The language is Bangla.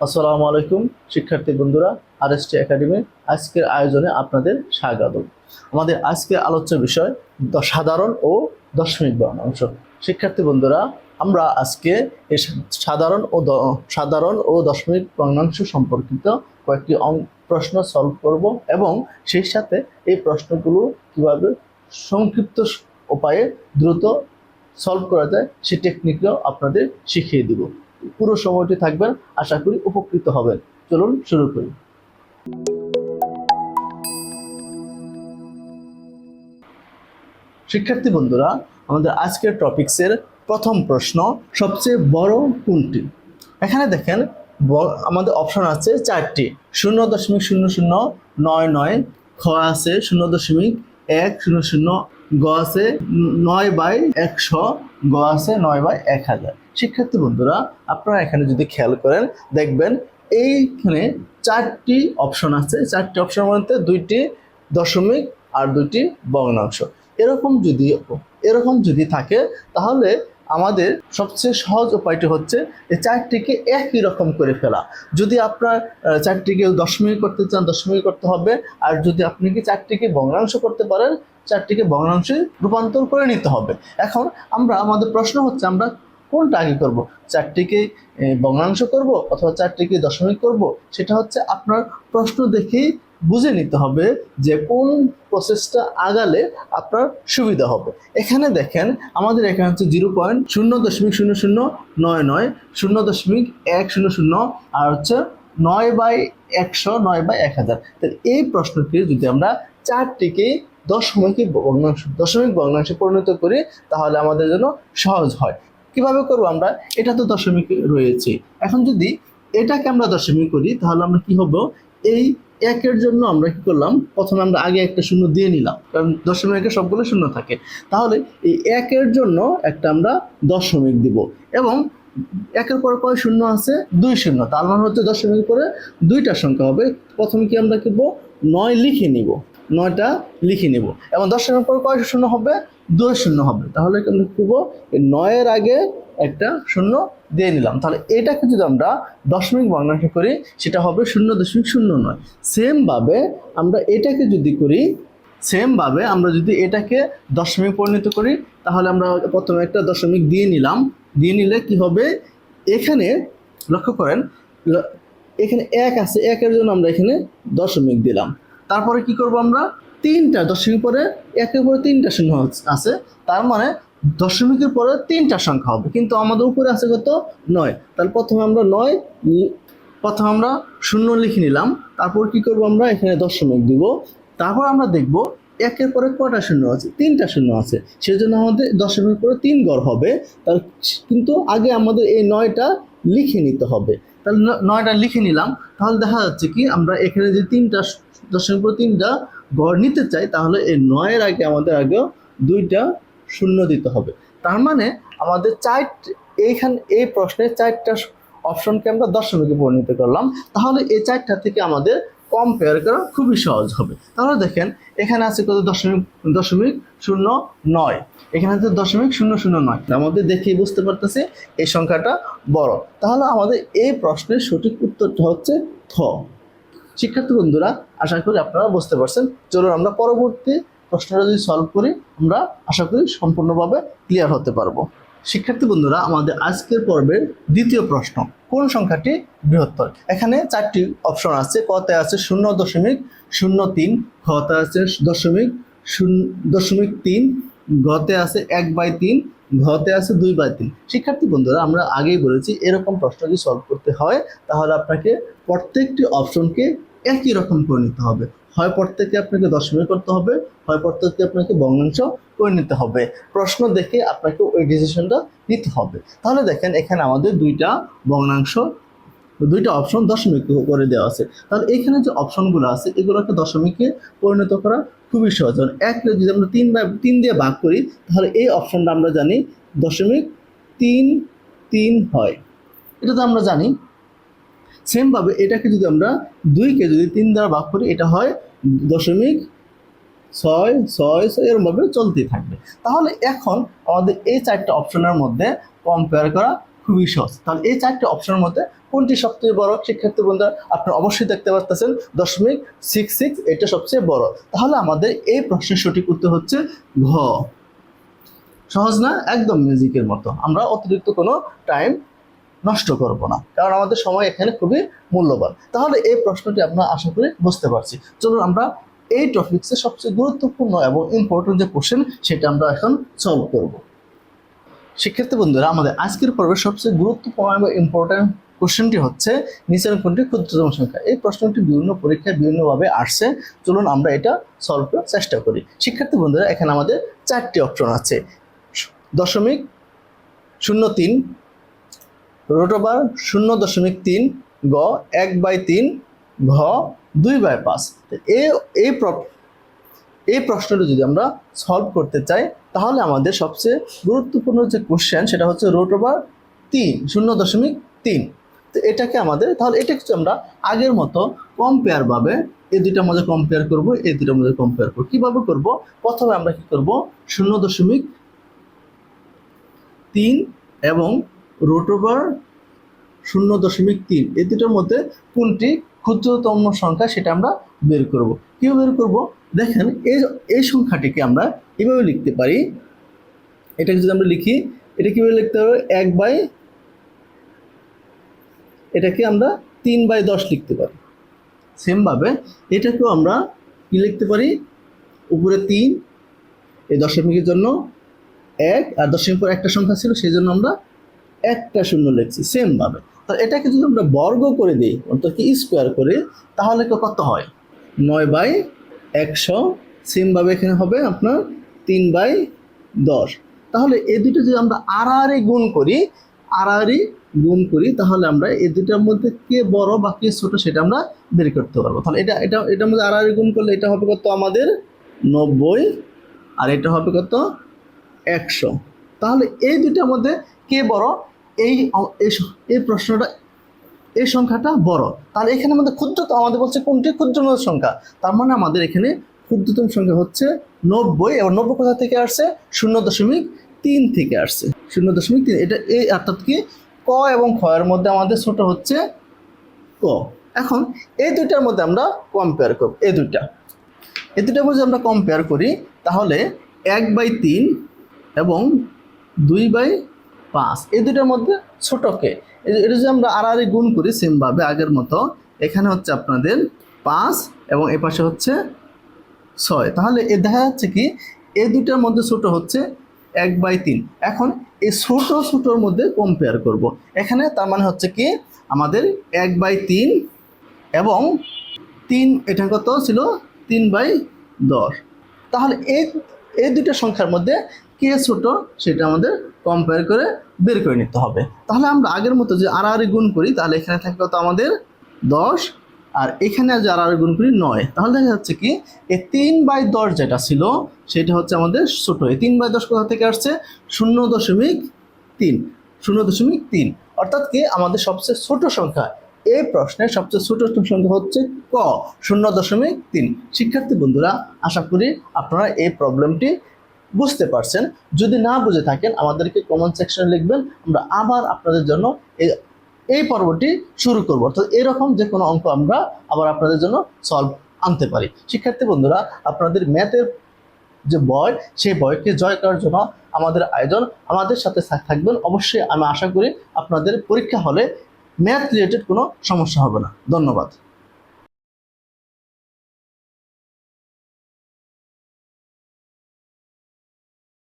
আসসালামু আলাইকুম, শিক্ষার্থী বন্ধুরা আর এস টি একাডেমি আজকের আয়োজনে আপনাদের স্বাগত আমাদের আজকের আলোচ্য বিষয় সাধারণ ও দশমিক বর্ণাংশ শিক্ষার্থী বন্ধুরা, আমরা আজকে সা- সাধারণ ও সাধারণ ও দশমিক বর্ণাংশ সম্পর্কিত কয়েকটি প্রশ্ন সলভ করব এবং সেই সাথে এই প্রশ্নগুলো কীভাবে সংক্ষিপ্ত উপায়ে দ্রুত সলভ করা যায় সেই টেকনিকটাও আপনাদের শিখিয়ে দিব। পুরো সময়টি থাকবেন, আশা করি উপকৃত হবেন। চলুন শুরু করি। শিক্ষার্থী বন্ধুরা, আমাদের আজকের টপিক্সের প্রথম প্রশ্ন, সবচেয়ে বড় কোনটি? এখানে দেখেন আমাদের অপশন আছে চারটি। শূন্য দশমিক শূন্য শূন্য নয় নয়, খ আছে শূন্য দশমিক এক শূন্য শূন্য গ আছে, নয় বাই একশো, গ আছে নয় বাই এক হাজার। শিক্ষার্থী বন্ধুরা, আপনারা এখানে যদি খেয়াল করেন, দেখবেন এইখানে চারটি অপশন আছে। চারটি অপশন মধ্যে দুইটি দশমিক আর দুইটি ভগ্নাংশ। এরকম যদি এরকম যদি থাকে, তাহলে আমাদের সবচেয়ে সহজ উপায়টি হচ্ছে এই চারটিকে একই রকম করে ফেলা। যদি আপনার চারটিকে দশমিক করতে চান দশমিক করতে হবে। আর যদি আপনি কি চারটিকে ভগ্নাংশ করতে পারেন, চারটিকে ভগ্নাংশে রূপান্তর করে নিতে হবে। এখন আমরা, আমাদের প্রশ্ন হচ্ছে আমরা কোনটা আগে করব? চারটিকে ভগ্নাংশ করব অথবা চারটিকে দশমিক করব? সেটা হচ্ছে আপনার প্রশ্ন দেখেই বুঝে নিতে হবে যে কোন প্রসেসটা আগালে আপনার সুবিধা হবে। এখানে দেখেন, আমাদের এখানে হচ্ছে জিরো পয়েন্ট শূন্য দশমিক শূন্য শূন্য নয় নয়, শূন্য দশমিক এক শূন্য শূন্য আর হচ্ছে নয় বাই একশো, নয় বাই এক হাজার। তাহলে এই প্রশ্নটি যদি আমরা চারটিকে দশমিকে ভগ্নাংশ দশমিক ভগ্নাংশে পরিণত করি, তাহলে আমাদের জন্য সহজ হয়। কীভাবে করব আমরা? এটা তো দশমিক রয়েছে। এখন যদি এটাকে আমরা দশমিক করি, তাহলে আমরা কি হব? এই একের জন্য আমরা কি করলাম? প্রথমে আমরা আগে একটা শূন্য দিয়ে নিলাম, কারণ দশমিকে সবগুলো শূন্য থাকে। তাহলে এই একের জন্য একটা আমরা দশমিক দিব এবং একের পর কয় শূন্য আছে? দুই শূন্য। তার মানে হচ্ছে দশমিক পরে দুইটা সংখ্যা হবে। প্রথমে কি আমরা করব? নয় লিখে নিব। নয়টা লিখে নিব। এবং দশমিক পর কয় শূন্য হবে? দুই শূন্য হবে। তাহলে আমরা করব? নয়ের আগে একটা শূন্য দিয়ে নিলাম। তাহলে এটাকে যদি আমরা দশমিক ভগ্নাংশ করি, সেটা হবে শূন্য দশমিক শূন্য নয়। সেমভাবে আমরা এটাকে যদি করি সেমভাবে আমরা যদি এটাকে দশমিক পরিণত করি, তাহলে আমরা প্রথমে একটা দশমিক দিয়ে নিলাম। দিয়ে নিলে কি হবে? এখানে লক্ষ্য করেন এখানে এক আছে, একের জন্য আমরা এখানে দশমিক দিলাম। তারপরে কি করব আমরা? তিনটা দশমিক পরে একের পরে তিনটা শূন্য আছে। তার মানে দশমিকের পরে তিনটা সংখ্যা হবে। কিন্তু আমাদের উপরে আছে কত? নয়। তাহলে প্রথমে আমরা নয় প্রথমে আমরা শূন্য লিখে নিলাম। তারপর কি করব আমরা? এখানে দশমিক দিব। তারপর আমরা দেখব একের পরে কটা শূন্য আছে? তিনটা শূন্য আছে। সেজন্য আমাদের দশমিক পরে তিন গড় হবে। তার কিন্তু আগে আমাদের এই নয়টা লিখে নিতে হবে। তাহলে নয়টা লিখে নিলাম। তাহলে দেখা যাচ্ছে কি? আমরা এখানে যে তিনটা দশমিক পরে তিনটা গড় নিতে চাই, তাহলে এই নয়ের আগে আমাদের আগেও দুইটা শূন্য দিতে হবে। তার মানে আমাদের চার এইখান, এই প্রশ্নে চারটা অপশনকে আমরা দশমিকে পরিণত করলাম। তাহলে এই চারটা থেকে আমাদের কম্পেয়ার করা খুবই সহজ হবে। তাহলে দেখেন, এখানে আছে কত? দশমিক দশমিক শূন্য নয়। এখানে আছে দশমিক শূন্য শূন্য নয়। আমাদের দেখেই বুঝতে পারতেছি এই সংখ্যাটা বড়। তাহলে আমাদের এই প্রশ্নের সঠিক উত্তরটা হচ্ছে থ। শিক্ষার্থী বন্ধুরা, আশা করি আপনারা বুঝতে পারছেন। চলুন আমরা পরবর্তী প্রশ্নটা যদি সলভ করি, আমরা আশা করি সম্পূর্ণভাবে ক্লিয়ার হতে পারব। শিক্ষার্থী বন্ধুরা, আমাদের আজকের পর্বের দ্বিতীয় প্রশ্ন, কোন সংখ্যাটি বৃহত্তর? এখানে চারটি অপশন আছে, কতে আছে শূন্য দশমিক শূন্য তিন খতে আছে দশমিক শূন্য দশমিক তিন ঘতে আছে এক বাই তিন, ঘতে আছে দুই বাই তিন। শিক্ষার্থী বন্ধুরা, আমরা আগেই বলেছি এরকম প্রশ্ন যদি সলভ করতে হয়, তাহলে আপনাকে প্রত্যেকটি অপশনকে একই রকম করে নিতে হবে। হয় প্রত্যেকে আপনাকে দশমিক করতে হবে, হয় প্রত্যেককে আপনাকে ভগ্নাংশ করে নিতে হবে। প্রশ্ন দেখে আপনাকে ওই ডিসিশনটা নিতে হবে। তাহলে দেখেন, এখানে আমাদের দুইটা ভগ্নাংশ, দুইটা অপশন দশমিক করে দেওয়া আছে। তাহলে এখানে যে অপশনগুলো আছে, এগুলোকে দশমিকে পরিণত করা খুবই সহজ। কারণ এক যদি আমরা তিন বা তিন দিয়ে ভাগ করি, তাহলে এই অপশনটা আমরা জানি দশমিক তিন তিন হয়। এটা তো আমরা জানি। সেমভাবে এটাকে যদি আমরা দুইকে যদি তিন দ্বারা ভাগ করি, এটা হয় দশমিক ছয় ছয় ছয়, এরমভাবে চলতেই থাকবে। তাহলে এখন আমাদের এই চারটা অপশনের মধ্যে কম্পেয়ার করা খুবই সহজ। তাহলে এই চারটি অপশনের মধ্যে কোনটি সবচেয়ে বড়? শিক্ষার্থী বন্ধুরা, আপনারা অবশ্যই দেখতে পাচ্ছেন দশমিক সিক্স সিক্স এটা সবচেয়ে বড়। তাহলে আমাদের এই প্রশ্নের সঠিক উত্তর হচ্ছে ঘ। সহজ না? একদম মিউজিকের মতো। আমরা অতিরিক্ত কোনো টাইম নষ্ট করব না। কারণ আমাদের সময় এখানে খুবই মূল্যবান। তাহলে এই প্রশ্নটি আপনারা আশা করি বুঝতে পারছি। চলুন আমরা এই টপিক্সে সবচেয়ে গুরুত্বপূর্ণ এবং ইম্পর্টেন্ট যে কোশ্চেন সেটা আমরা এখন সলভ করব। শিক্ষার্থী বন্ধুরা, আমাদের আজকের পর্বের সবচেয়ে গুরুত্বপূর্ণ এবং ইম্পর্টেন্ট কোশ্চেনটি হচ্ছে নিচের কোনটি ক্ষুদ্রতম সংখ্যা। এই প্রশ্নটি বিভিন্ন পরীক্ষায় বিভিন্নভাবে আসছে। চলুন আমরা এটা সলভ করার চেষ্টা করি। শিক্ষার্থী বন্ধুরা, এখানে আমাদের চারটি অপশন আছে। দশমিক শূন্য তিন রোটোবার শূন্য দশমিক তিন গ, এক বাই তিন, ঘ, দুই বাই পাঁচ। এই এই প্র- এই প্রশ্নটি যদি আমরা সলভ করতে চাই, তাহলে আমাদের সবচেয়ে গুরুত্বপূর্ণ যে কোশ্চেন সেটা হচ্ছে রোট ওভার তিন, শূন্য দশমিক তিন। তো এটাকে আমাদের, তাহলে এটা কিছু আমরা আগের মতো কম্পেয়ার ভাবে এই দুইটার মধ্যে কম্পেয়ার করব এই দুইটার মধ্যে কম্পেয়ার করব। কীভাবে করব? প্রথমে আমরা কি করব? শূন্য দশমিক তিন এবং রোট ওভার শূন্য দশমিক তিন। এই দুটোর মধ্যে কোনটি ক্ষুদ্রতম সংখ্যা সেটা আমরা বের করব। কীভাবে বের করব? দেখেন, এই এই সংখ্যাটিকে আমরা এভাবে লিখতে পারি। এটাকে যদি আমরা লিখি, এটা কীভাবে লিখতে হবে? এক বাই, এটাকে আমরা তিন বাই দশ লিখতে পারি। সেমভাবে এটাকেও আমরা কি লিখতে পারি? উপরে তিন, এই দশমিকের জন্য এক, আর দশমিক পর একটা সংখ্যা ছিল, সেই জন্য আমরা একটা শূন্য লিখছি সেমভাবে তো এটাকে যদি আমরা বর্গ করে দিই, অর্থাৎ কি স্কোয়ার করে, তাহলে কত হয়? নয় বাই একশো সেমভাবে এখানে হবে আপনার তিন বাই দশ। তাহলে এই দুটো যদি আমরা আড়াআড়ি গুণ করি, আড়াআড়ি গুণ করি, তাহলে আমরা এই দুটার মধ্যে কে বড় বা কে ছোট সেটা আমরা বের করতে পারব। তাহলে এটা এটা, এটার মধ্যে আড়াআড়ি গুণ করলে এটা হবে কত আমাদের নব্বই, আর এটা হবে কত একশো। তাহলে এই দুটার মধ্যে কে বড় এই এই প্রশ্নটা, এই সংখ্যাটা বড়। তাহলে এখানে আমাদের ক্ষুদ্রতম, আমাদের বলছে কোনটি? ক্ষুদ্রতম সংখ্যা। তার মানে আমাদের এখানে ক্ষুদ্রতম সংখ্যা হচ্ছে নব্বই, এবং নব্বই কোথা থেকে আসছে? শূন্য দশমিক তিন থেকে আসছে। শূন্য দশমিক তিন, এটা এই অর্থাৎ কি? ক এবং খ এর মধ্যে আমাদের ছোট হচ্ছে ক। এখন এই দুইটার মধ্যে আমরা কম্পেয়ার করব, এই দুইটা। এই দুইটার মধ্যে আমরা কম্পেয়ার করি, তাহলে এক বাই তিন এবং দুই বাই পাঁচ। এই দুইটার মধ্যে ছোটকে এই- এটা যদি আমরা আড়াআড়ি গুণ করি সেমভাবে আগের মতো, এখানে হচ্ছে আপনাদের পাঁচ এবং এ পাশে হচ্ছে ছয়। তাহলে এ দেখা যাচ্ছে কি এই দুইটার মধ্যে ছোট হচ্ছে এক বাই তিন। এখন এই ছোট ছোটোর মধ্যে কম্পেয়ার করব। এখানে তার মানে হচ্ছে কি, আমাদের এক বাই তিন এবং তিন এটা কত ছিল? তিন বাই দশ। তাহলে এই এই দুটো সংখ্যার মধ্যে কে ছোট সেটা আমাদের কম্পেয়ার করে বের করে নিতে হবে। তাহলে আমরা আগের মতো যে আড়াআড়ি গুণ করি, তাহলে এখানে থাকলে তো আমাদের দশ, আর এখানে যে আড়াআড়ি গুণ করি নয়। তাহলে দেখা যাচ্ছে কি এই তিন বাই দশ যেটা ছিল, সেটা হচ্ছে আমাদের ছোট। এই তিন বাই দশ কোথা থেকে আসছে? শূন্য দশমিক তিন, শূন্য দশমিক তিন। অর্থাৎ কি, আমাদের সবচেয়ে ছোট সংখ্যা এই প্রশ্নের সবচেয়ে ছোট সংখ্যা হচ্ছে ক, শূন্য দশমিক তিন। শিক্ষার্থী বন্ধুরা, আশা করি আপনারা এই প্রবলেমটি বুঝতে পারছেন। যদি না বুঝে থাকেন, আমাদেরকে কমেন্ট সেকশনে লিখবেন। আমরা আবার আপনাদের জন্য এই পর্বটি শুরু করব। অর্থাৎ এরকম যে কোনো অঙ্ক আমরা আবার আপনাদের জন্য সলভ আনতে পারি। শিক্ষার্থী বন্ধুরা, আপনাদের ম্যাথের যে বয় সেই বয়কে জয় করার জন্য আমাদের আয়োজন আমাদের সাথে থাকবেন। অবশ্যই আমি আশা করি আপনাদের পরীক্ষা হলে ম্যাথ রিলেটেড কোনো সমস্যা হবে না। ধন্যবাদ।